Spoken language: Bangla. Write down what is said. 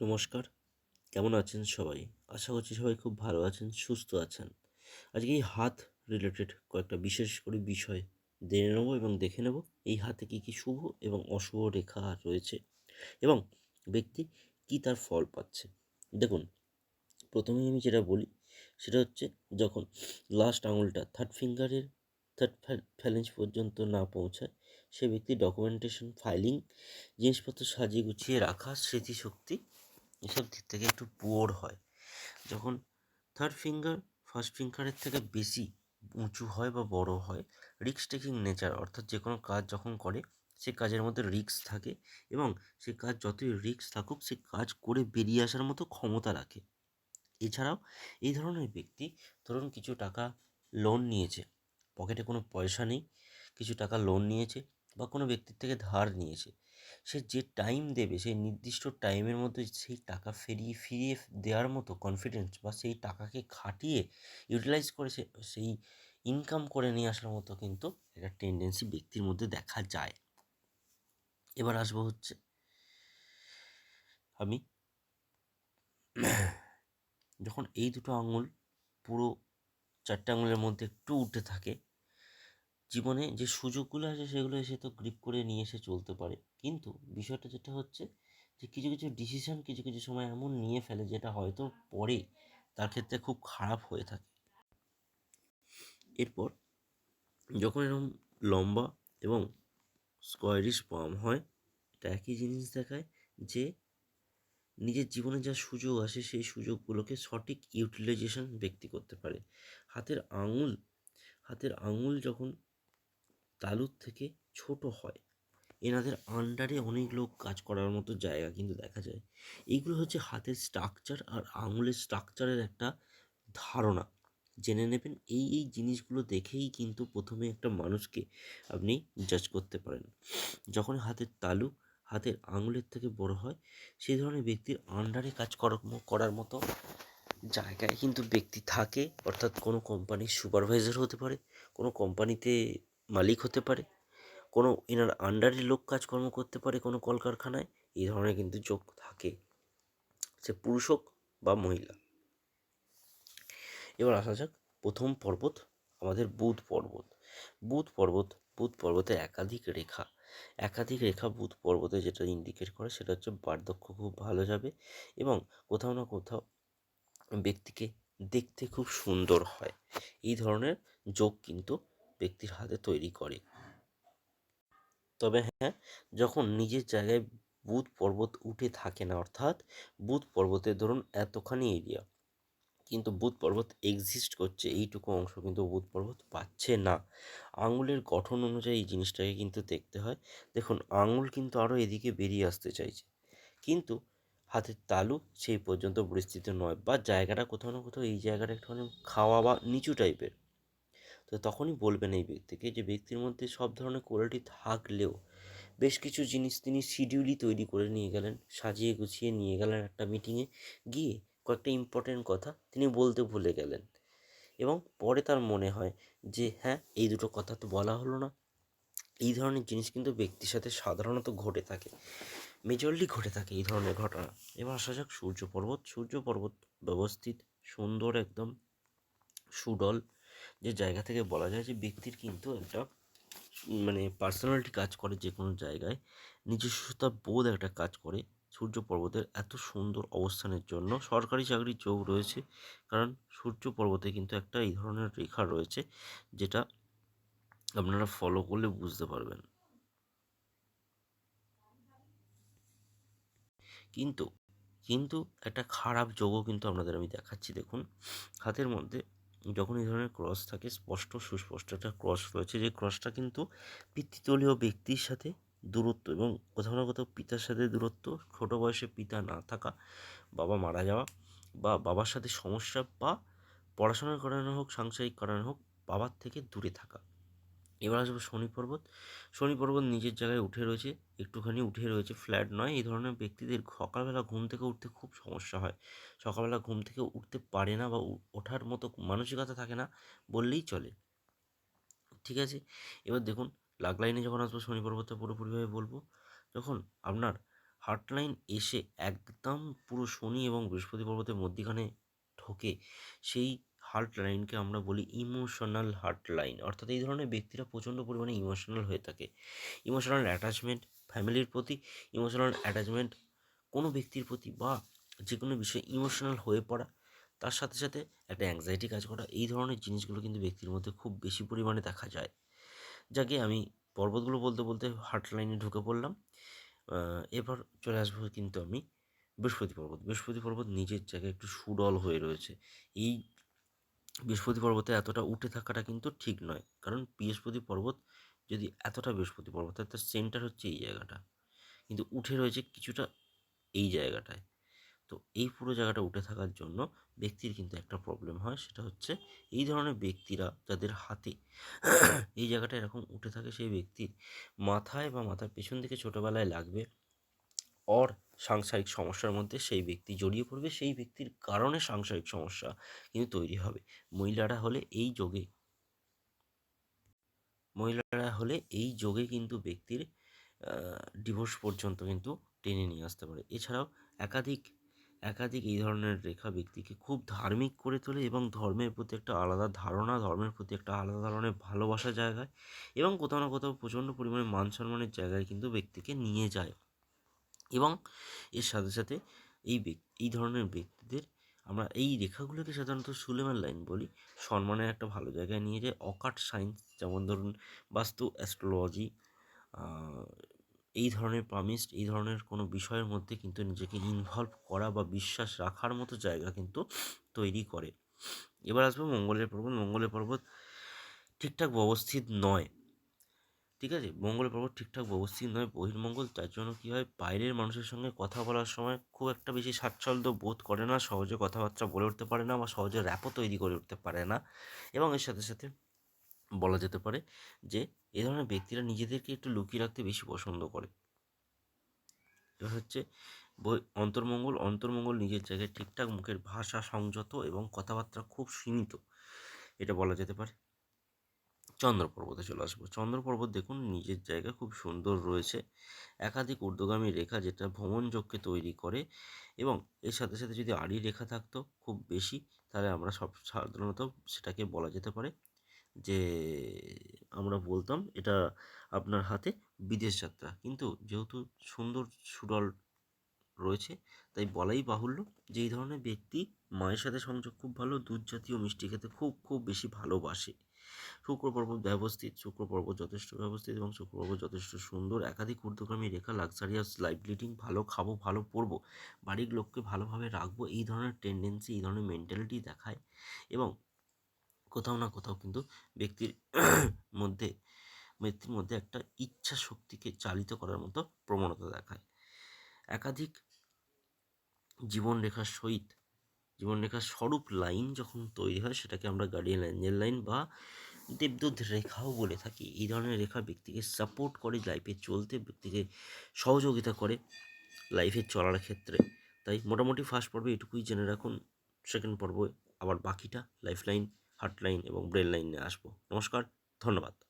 নমস্কার। কেমন আছেন সবাই? আশা করছি সবাই খুব ভালো আছেন, সুস্থ আছেন। আজকে এই হাত রিলেটেড কয়েকটা বিশেষ করে বিষয় জেনে নেব এবং দেখে নেব এই হাতে কী কী শুভ এবং অশুভ রেখা রয়েছে এবং ব্যক্তি কী তার ফল পাচ্ছে। দেখুন, প্রথমেই আমি যেটা বলি সেটা হচ্ছে যখন লাস্ট আঙুলটা থার্ড ফিঙ্গারের থার্ড ফ্যালেঞ্জ পর্যন্ত না পৌঁছায়, সে ব্যক্তি ডকুমেন্টেশন ফাইলিং জিনিসপত্র সাজিয়ে গুছিয়ে রাখা স্মৃতিশক্তি এসব দিক থেকে একটু পুয়োর হয়। যখন থার্ড ফিঙ্গার ফার্স্ট ফিঙ্গারের থেকে বেশি উঁচু হয় বা বড় হয় রিক্স টেকিং নেচার অর্থাৎ যে কোনো কাজ যখন করে, সে কাজের মধ্যে রিক্স থাকে এবং সে কাজ যতই রিক্স থাকুক, সে কাজ করে বেরিয়ে আসার মতো ক্ষমতা রাখে। এছাড়াও এই ধরনের ব্যক্তি ধরুন কিছু টাকা লোন নিয়েছে পকেটে কোনো পয়সা নেই, কিছু টাকা লোন নিয়েছে বা কোনো ব্যক্তির থেকে ধার নিয়েছে সে যে টাইম দেবে, সেই নির্দিষ্ট টাইমের মধ্যে সেই টাকা ফেরিয়ে ফিরিয়ে দেওয়ার মতো কনফিডেন্স বা সেই টাকাকে খাটিয়ে ইউটিলাইজ করে সে, সেই ইনকাম করে নিয়ে আসার মতো কিন্তু একটা টেন্ডেন্সি ব্যক্তির মধ্যে দেখা যায়। এবার আসব হচ্ছে আমি যখন এই দুটো আঙুল পুরো চারটে আঙুলের মধ্যে একটু উঠে থাকে জীবনে যে সুযোগগুলো আছে সেগুলো এসে তো গ্রিপ করে নিয়ে এসে চলতে পারে। কিন্তু বিষয়টা যেটা হচ্ছে যে কিছু কিছু ডিসিশন কিছু কিছু সময় এমন নিয়ে ফেলে যেটা হয়তো পরে তার ক্ষেত্রে খুব খারাপ হয়ে থাকে। এরপর যখন এরকম লম্বা এবং স্কোয়ারিশ পাম হয়, এটা একই জিনিস দেখায় যে নিজের জীবনে যা সুযোগ আসে সেই সুযোগগুলোকে সঠিক ইউটিলাইজেশন ব্যক্তি করতে পারে। হাতের আঙুল হাতের আঙুল যখন তালুর থেকে ছোট হয়। এনাদের আন্ডারে অনেক লোক কাজ করার মতো জায়গা কিন্তু দেখা যায়। এইগুলো হচ্ছে হাতের স্ট্রাকচার আর আঙুলের স্ট্রাকচারের একটা ধারণা। জেনে নেবেন, এই এই জিনিসগুলো দেখেই কিন্তু প্রথমে একটা মানুষকে আপনি জাজ করতে পারেন। যখন হাতের তালু হাতের আঙুলের থেকে বড় হয়, সেই ধরনের ব্যক্তির আন্ডারে কাজ করার মতো জায়গায় কিন্তু ব্যক্তি থাকে। অর্থাৎ কোনো কোম্পানির সুপারভাইজার হতে পারে, কোনো কোম্পানিতে মালিক হতে পারে, কোনো এনার আন্ডারে লোক কাজকর্ম করতে পারে কোনো কলকারখানায়, এই ধরনের কিন্তু যোগ থাকে। সে পুরুষ হোক বা মহিলা। এবার আসা যাক প্রথম পর্বত, আমাদের বুধ পর্বত। বুধ পর্বত, বুধ পর্বতে একাধিক রেখা। একাধিক রেখা বুধ পর্বতে যেটা ইন্ডিকেট করে সেটা হচ্ছে বার্ধক্য খুব ভালো যাবে এবং কোথাও না কোথাও ব্যক্তিকে দেখতে খুব সুন্দর হয়। এই ধরনের যোগ কিন্তু ব্যক্তির হাতে তৈরি করে। তবে হ্যাঁ যখন নিজের জায়গায় বুধ পর্বত উঠে থাকে না, অর্থাৎ বুধ পর্বতের ধরুন এতখানি এরিয়া কিন্তু বুধ পর্বত এক্সিস্ট করছে, এইটুকু অংশ কিন্তু বুধ পর্বত পাচ্ছে না। আঙুলের গঠন অনুযায়ী এই জিনিসটাকে কিন্তু দেখতে হয়। দেখুন, আঙুল কিন্তু আরও এদিকে বেরিয়ে আসতে চাইছে। কিন্তু হাতের তালু সেই পর্যন্ত পরিস্থিতি নয়, বা জায়গাটা কোথাও না কোথাও এই জায়গাটা একটুখানি খাওয়া বা নিচু টাইপের তো তখনই বলবেন এই ব্যক্তিকে যে ব্যক্তির মধ্যে সব ধরনের কোয়ালিটি থাকলেও বেশ কিছু জিনিস তিনি শিডিউলই তৈরি করে নিয়ে গেলেন, সাজিয়ে গুছিয়ে নিয়ে গেলেন একটা মিটিংয়ে গিয়ে কয়েকটা ইম্পর্টেন্ট কথা তিনি বলতে ভুলে গেলেন। এবং পরে তার মনে হয় যে হ্যাঁ এই দুটো কথা তো বলা হলো না। এই ধরনের জিনিস কিন্তু ব্যক্তির সাথে সাধারণত ঘটে থাকে। মেজরলি ঘটে থাকে এই ধরনের ঘটনা। এবার আসা যাক সূর্য পর্বত। সূর্য পর্বত ব্যবস্থিত, সুন্দর একদম, সুডল। যে জায়গা থেকে বলা যায় যে ব্যক্তির কিন্তু একটা মানে পার্সোনালিটি কাজ করে যে কোনো জায়গায়। নিজস্বতা বোধ একটা কাজ করে। সূর্য পর্বতের এত সুন্দর অবস্থানের জন্য সরকারি চাকরির যোগ রয়েছে। কারণ সূর্য পর্বতে কিন্তু একটা এই ধরনের রেখা রয়েছে, যেটা আপনারা ফলো করলে বুঝতে পারবেন। কিন্তু কিন্তু একটা খারাপ যোগও কিন্তু আপনাদের আমি দেখাচ্ছি। দেখুন, হাতের মধ্যে যখন এই ধরনের ক্রস থাকে, স্পষ্ট সুস্পষ্ট একটা ক্রস রয়েছে। যে ক্রসটা কিন্তু পিতৃতলীয় ব্যক্তির সাথে দূরত্ব এবং কোথাও না কোথাও পিতার সাথে দূরত্ব, ছোট বয়সে পিতা না থাকা, বাবা মারা যাওয়া বা বাবার সাথে সমস্যা বা পড়াশোনার কারণে হোক, সাংসারিক কারণে হোক, বাবার থেকে দূরে থাকা। এবার আসব শনি পর্বত। শনি পর্বত নিজের জায়গায় উঠে রয়েছে, একটুখানি উঠে রয়েছে ফ্ল্যাট নয়। এই ধরনের ব্যক্তিদের সকালবেলা ঘুম থেকে উঠতে খুব সমস্যা হয়। সকালবেলা ঘুম থেকে উঠতে পারে না বা ওঠার মতো মানসিকতা থাকে না বললেই চলে। ঠিক আছে? এবার দেখুন লাগ লাইনে যখন আসব শনি পর্বতটা পুরোপুরিভাবে বলব, যখন আপনার হার্ট লাইন এসে একদম পুরো শনি এবং বৃহস্পতি পর্বতের মধ্যিখানে ঢোকে, সেই হার্ট লাইনকে আমরা বলি ইমোশনাল হার্ট লাইন অর্থাৎ এই ধরনের ব্যক্তিরা প্রচণ্ড পরিমাণে ইমোশনাল হয়ে থাকে। ইমোশনাল অ্যাটাচমেন্ট ফ্যামিলির প্রতি ইমোশনাল অ্যাটাচমেন্ট কোনো ব্যক্তির প্রতি বা যে কোনো বিষয়ে ইমোশনাল হয়ে পড়া, তার সাথে সাথে একটা অ্যাংজাইটি কাজ করা, এই ধরনের জিনিসগুলো কিন্তু ব্যক্তির মধ্যে খুব বেশি পরিমাণে দেখা যায়। যাকে আমি পর্বতগুলো বলতে বলতে হার্ট লাইনে ঢুকে পড়লাম। এবার চলে আসব কিন্তু আমি বৃহস্পতি পর্বত। বৃহস্পতি পর্বত নিজের জায়গায় একটু সুডল হয়ে রয়েছে। এই বৃহস্পতি পর্বতে এতটা উঠে থাকাটা কিন্তু ঠিক নয়। কারণ বৃহস্পতি পর্বত যদি এতটা বৃহস্পতি পর্বত তার সেন্টার হচ্ছে এই জায়গাটা। কিন্তু উঠে রয়েছে কিছুটা এই জায়গাটায়। তো এই পুরো জায়গাটা উঠে থাকার জন্য ব্যক্তির কিন্তু একটা প্রবলেম হয়, সেটা হচ্ছে এই ধরনের ব্যক্তিরা যাদের হাতে এই জায়গাটা এরকম উঠে থাকে, সেই ব্যক্তির মাথায় বা মাথার পেছন দিকে ছোটোবেলায় লাগবে অর সাংসারিক সমস্যার মধ্যে সেই ব্যক্তি জড়িয়ে পড়বে, সেই ব্যক্তির কারণে সাংসারিক সমস্যা কিন্তু তৈরি হবে। মহিলারা হলে এই যোগে মহিলারা হলে এই যোগে কিন্তু ব্যক্তির ডিভোর্স পর্যন্ত কিন্তু টেনে নিয়ে আসতে পারে। এছাড়াও একাধিক একাধিক এই ধরনের রেখা ব্যক্তিকে খুব ধার্মিক করে তোলে এবং ধর্মের প্রতি একটা আলাদা ধারণা, ধর্মের প্রতি একটা আলাদা ধরনের ভালোবাসা জায়গায় এবং কোথাও না কোথাও প্রচণ্ড পরিমাণে মান সম্মানের জায়গায় কিন্তু ব্যক্তিকে নিয়ে যায়। এবং এর সাথে সাথে এই এই ধরনের ব্যক্তিদের আমরা এই রেখাগুলোকে সাধারণত সুলেমান লাইন বলি। সম্মানের একটা ভালো জায়গায় নিয়ে যায়। অকাট সায়েন্স যেমন ধরুন বাস্তু অ্যাস্ট্রোলজি এই ধরনের পামিস্ট এই ধরনের কোনো বিষয়ের মধ্যে কিন্তু নিজেকে ইনভলভ করা বা বিশ্বাস রাখার মতো জায়গা কিন্তু তৈরি করে। এবার আসব মঙ্গলের পর্বত। মঙ্গলের পর্বত ঠিকঠাক ব্যবস্থিত নয়। ঠিক আছে? মঙ্গলের পর্বত ঠিকঠাক ব্যবস্থিত নয়। বহির্মঙ্গল, তার জন্য কী হয়? বাইরের মানুষের সঙ্গে কথা বলার সময় খুব একটা বেশি স্বাচ্ছন্দ্য বোধ করে না, সহজে কথাবার্তা বলে উঠতে পারে না বা সহজে র্যাপও তৈরি করে উঠতে পারে না। এবং এর সাথে সাথে বলা যেতে পারে যে, এ ধরনের ব্যক্তিরা নিজেদেরকে একটু লুকিয়ে রাখতে বেশি পছন্দ করে। এবার হচ্ছে, বই, অন্তর্মঙ্গল অন্তর্মঙ্গল নিজের জায়গায় ঠিকঠাক মুখের ভাষা, সংযত এবং কথাবার্তা খুব সীমিত। এটা বলা যেতে পারে। চন্দ্র পর্বতে চলে আসব। চন্দ্র পর্বত দেখুন, নিজের জায়গা খুব সুন্দর রয়েছে। একাধিক ঊর্ধ্বগামী রেখা যেটা ভ্রমণযোগকে তৈরি করে এবং এর সাথে সাথে যদি আড়ি রেখা থাকতো খুব বেশি, তাহলে আমরা সব সাধারণত সেটাকে বলা যেতে পারে যে, আমরা বলতাম এটা আপনার হাতে বিদেশ যাত্রা। কিন্তু যেহেতু সুন্দর সুডল রয়েছে, তাই বলাই বাহুল্য যে এই ধরনের ব্যক্তি মায়ের সাথে সংযোগ খুব ভালো, দুধ জাতীয় মিষ্টি খেতে খুব খুব বেশি ভালোবাসে। শুক্র পর্বত ব্যবস্থিত, শুক্র পর্বত যথেষ্ট ব্যবস্থিত এবং শুক্র পর্বত যথেষ্ট সুন্দর। একাধিক ঊর্ধ্বগামী রেখা লাক্সারিয়াস লাইফ লিডিং ভালো খাব, ভালো পড়ব বাড়ির লোককে ভালোভাবে রাখব, এই ধরনের টেন্ডেন্সি এই ধরনের মেন্টালিটি দেখায় এবং কোথাও না কোথাও কিন্তু ব্যক্তির মধ্যে ব্যক্তির মধ্যে একটা ইচ্ছা শক্তিকে চালিত করার মতো প্রবণতা দেখায়। একাধিক জীবনরেখার সহিত জীবনরেখার স্বরূপ লাইন যখন তৈরি হয়, সেটাকে আমরা গার্ডিয়ান অ্যাঞ্জেল লাইন বা দেবদূত রেখাও বলে থাকি। এই ধরনের রেখা ব্যক্তিকে সাপোর্ট করে লাইফে চলতে, ব্যক্তিকে সহযোগিতা করে লাইফে চলার ক্ষেত্রে। তাই মোটামুটি ফার্স্ট পর্বে এটুকুই জেনে রাখুন সেকেন্ড পর্বে আবার বাকিটা লাইফ লাইন হার্ট লাইন এবং ব্রেন লাইন নিয়ে আসব। নমস্কার, ধন্যবাদ।